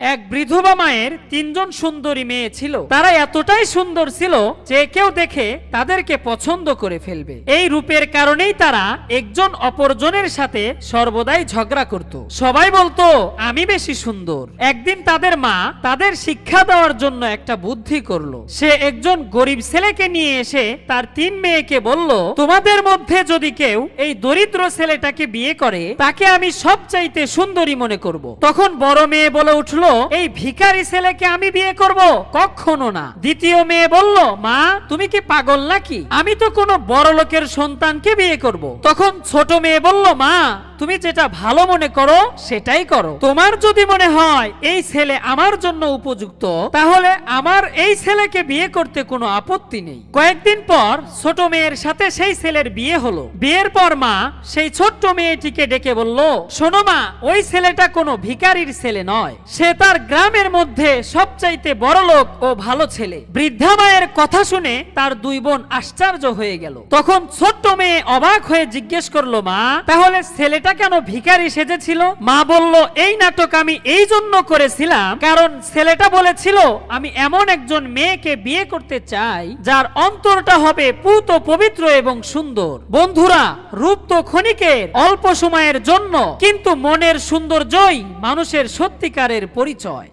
এক বিধবা মায়ের তিনজন সুন্দরী মেয়ে ছিল। তারা এতটাই সুন্দর ছিল যে কেউ দেখে তাদেরকে পছন্দ করে ফেলবে। এই রূপের কারণেই তারা একজন অপরজনের সাথে সর্বদাই ঝগড়া করত। সবাই বলতো, আমি বেশি সুন্দর। একদিন তাদের মা তাদের শিক্ষা দেওয়ার জন্য একটা বুদ্ধি করল। সে একজন গরিব ছেলেকে নিয়ে এসে তার তিন মেয়েকে বলল, তোমাদের মধ্যে যদি কেউ এই দরিদ্র ছেলেটাকে বিয়ে করে, তাকে আমি সবচাইতে সুন্দরী মনে করব। তখন বড় মেয়ে বলে উঠল এই ভিকারি ছেলেকে আমি বিয়ে করব। কখনো না। দ্বিতীয় মেয়ে বলল, মা, তুমি কি পাগল নাকি? আমি তো কোনো বড় লোকের সন্তানকে বিয়ে করব। তখন ছোট মেয়ে বলল, মা তুমি যেটা ভালো মনে করো, সেটাই করো। তোমার যদি মনে হয়, এই ছেলে আমার জন্য উপযুক্ত, তাহলে আমার এই ছেলেকে বিয়ে করতে কোনো আপত্তি নেই। কয়েকদিন পর ছোট মেয়ের সাথে সেই ছেলের বিয়ে হলো। বিয়ের পর মা সেই ছোট্ট মেয়েটিকে ডেকে বলল, শোনো মা, ওই ছেলেটা কোনো ভিখারির ছেলে নয়। সে তার গ্রামের মধ্যে সবচাইতে বড় লোক ও ভালো ছেলে। বৃদ্ধা মায়ের কথা শুনে তার দুই বোন আশ্চর্য হয়ে গেল। তখন ছোট্ট মেয়ে অবাক হয়ে জিজ্ঞেস করল, মা, তাহলে ছেলেটা কেন ভিখারি সেজেছিল? মা বলল, এই নাটক আমি এই জন্য করেছিলাম কারণ ছেলেটা বলেছিল, আমি এমন একজন মেয়েকে বিয়ে করতে চাই যার অন্তরটা হবে পুত, পবিত্র এবং সুন্দর। বন্ধুরা, রূপ তো ক্ষণিকের, অল্প সময়ের জন্য, কিন্তু মনের সৌন্দর্যই মানুষের সত্যিকারের পরিচয়।